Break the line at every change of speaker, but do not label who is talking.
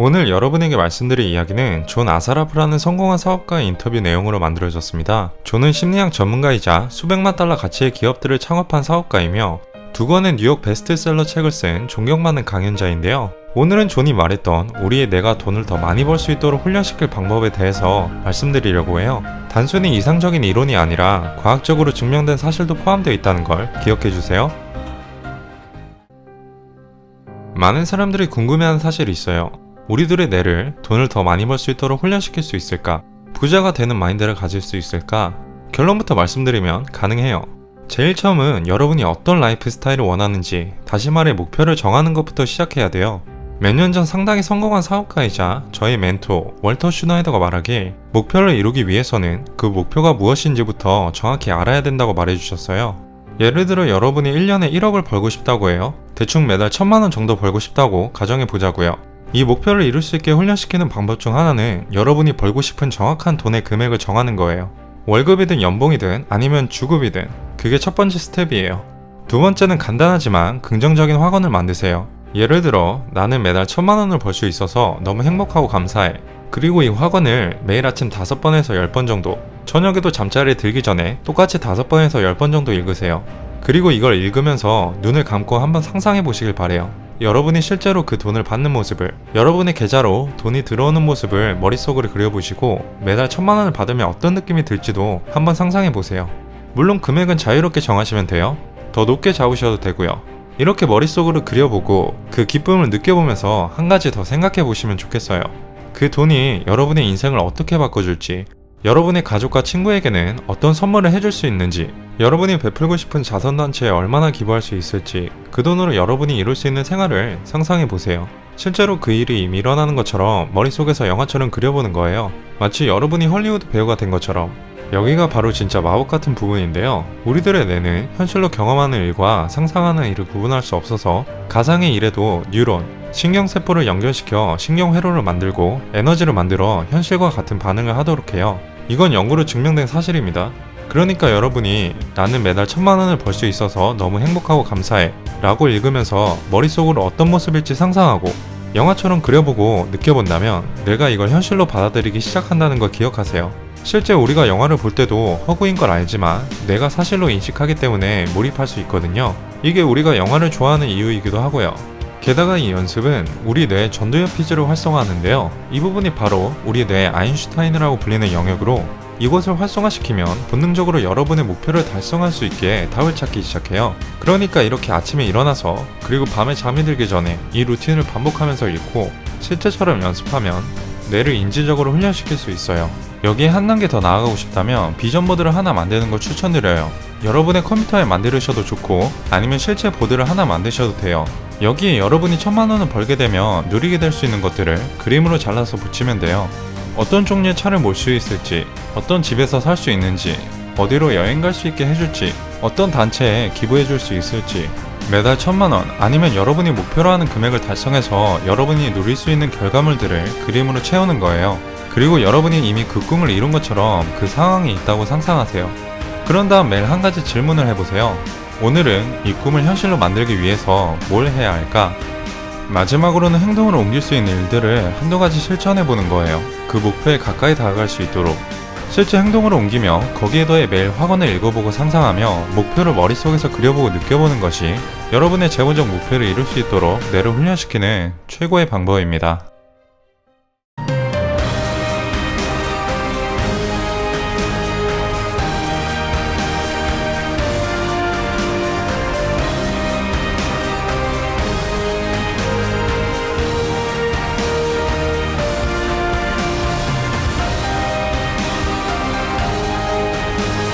오늘 여러분에게 말씀드릴 이야기는 존 아사라프라는 성공한 사업가의 인터뷰 내용으로 만들어졌습니다. 존은 심리학 전문가이자 수백만 달러 가치의 기업들을 창업한 사업가이며 두 권의 뉴욕 베스트셀러 책을 쓴 존경받는 강연자인데요. 오늘은 존이 말했던 우리의 뇌가 돈을 더 많이 벌 수 있도록 훈련시킬 방법에 대해서 말씀드리려고 해요. 단순히 이상적인 이론이 아니라 과학적으로 증명된 사실도 포함되어 있다는 걸 기억해 주세요. 많은 사람들이 궁금해하는 사실이 있어요. 우리들의 뇌를 돈을 더 많이 벌 수 있도록 훈련시킬 수 있을까? 부자가 되는 마인드를 가질 수 있을까? 결론부터 말씀드리면 가능해요. 제일 처음은 여러분이 어떤 라이프 스타일을 원하는지, 다시 말해 목표를 정하는 것부터 시작해야 돼요. 몇 년 전 상당히 성공한 사업가이자 저의 멘토 월터 슈나이더가 말하길 목표를 이루기 위해서는 그 목표가 무엇인지부터 정확히 알아야 된다고 말해주셨어요. 예를 들어 여러분이 1년에 1억을 벌고 싶다고 해요. 대충 매달 1000만 원 정도 벌고 싶다고 가정해 보자고요. 이 목표를 이룰 수 있게 훈련시키는 방법 중 하나는 여러분이 벌고 싶은 정확한 돈의 금액을 정하는 거예요. 월급이든 연봉이든 아니면 주급이든 그게 첫 번째 스텝이에요. 두 번째는 간단하지만 긍정적인 확언을 만드세요. 예를 들어 나는 매달 천만 원을 벌 수 있어서 너무 행복하고 감사해. 그리고 이 확언을 매일 아침 다섯 번에서 열 번 정도, 저녁에도 잠자리에 들기 전에 똑같이 다섯 번에서 열 번 정도 읽으세요. 그리고 이걸 읽으면서 눈을 감고 한번 상상해 보시길 바래요. 여러분이 실제로 그 돈을 받는 모습을, 여러분의 계좌로 돈이 들어오는 모습을 머릿속으로 그려보시고 매달 천만 원을 받으면 어떤 느낌이 들지도 한번 상상해 보세요. 물론 금액은 자유롭게 정하시면 돼요. 더 높게 잡으셔도 되고요. 이렇게 머릿속으로 그려보고 그 기쁨을 느껴보면서 한 가지 더 생각해 보시면 좋겠어요. 그 돈이 여러분의 인생을 어떻게 바꿔줄지, 여러분의 가족과 친구에게는 어떤 선물을 해줄 수 있는지, 여러분이 베풀고 싶은 자선단체에 얼마나 기부할 수 있을지, 그 돈으로 여러분이 이룰 수 있는 생활을 상상해 보세요. 실제로 그 일이 이미 일어나는 것처럼 머릿속에서 영화처럼 그려보는 거예요. 마치 여러분이 헐리우드 배우가 된 것처럼. 여기가 바로 진짜 마법 같은 부분인데요. 우리들의 뇌는 현실로 경험하는 일과 상상하는 일을 구분할 수 없어서 가상의 일에도 뉴런, 신경세포를 연결시켜 신경회로를 만들고 에너지를 만들어 현실과 같은 반응을 하도록 해요. 이건 연구로 증명된 사실입니다. 그러니까 여러분이 나는 매달 천만 원을 벌 수 있어서 너무 행복하고 감사해 라고 읽으면서 머릿속으로 어떤 모습일지 상상하고 영화처럼 그려보고 느껴본다면 내가 이걸 현실로 받아들이기 시작한다는 걸 기억하세요. 실제 우리가 영화를 볼 때도 허구인 걸 알지만 내가 사실로 인식하기 때문에 몰입할 수 있거든요. 이게 우리가 영화를 좋아하는 이유이기도 하고요. 게다가 이 연습은 우리 뇌의 전두엽 피지를 활성화하는데요. 이 부분이 바로 우리 뇌의 아인슈타인이라고 불리는 영역으로 이곳을 활성화시키면 본능적으로 여러분의 목표를 달성할 수 있게 답을 찾기 시작해요. 그러니까 이렇게 아침에 일어나서 그리고 밤에 잠이 들기 전에 이 루틴을 반복하면서 읽고 실제처럼 연습하면 뇌를 인지적으로 훈련시킬 수 있어요. 여기에 한 단계 더 나아가고 싶다면 비전 보드를 하나 만드는 걸 추천드려요. 여러분의 컴퓨터에 만들으셔도 좋고 아니면 실제 보드를 하나 만드셔도 돼요. 여기에 여러분이 천만 원을 벌게 되면 누리게 될 수 있는 것들을 그림으로 잘라서 붙이면 돼요. 어떤 종류의 차를 몰 수 있을지, 어떤 집에서 살 수 있는지, 어디로 여행 갈 수 있게 해줄지, 어떤 단체에 기부해 줄 수 있을지, 매달 천만 원 아니면 여러분이 목표로 하는 금액을 달성해서 여러분이 누릴 수 있는 결과물들을 그림으로 채우는 거예요. 그리고 여러분이 이미 그 꿈을 이룬 것처럼 그 상황이 있다고 상상하세요. 그런 다음 매일 한 가지 질문을 해보세요. 오늘은 이 꿈을 현실로 만들기 위해서 뭘 해야 할까? 마지막으로는 행동으로 옮길 수 있는 일들을 한두 가지 실천해 보는 거예요. 그 목표에 가까이 다가갈 수 있도록. 실제 행동으로 옮기며 거기에 더해 매일 확언을 읽어보고 상상하며 목표를 머릿속에서 그려보고 느껴보는 것이 여러분의 재원적 목표를 이룰 수 있도록 뇌를 훈련시키는 최고의 방법입니다.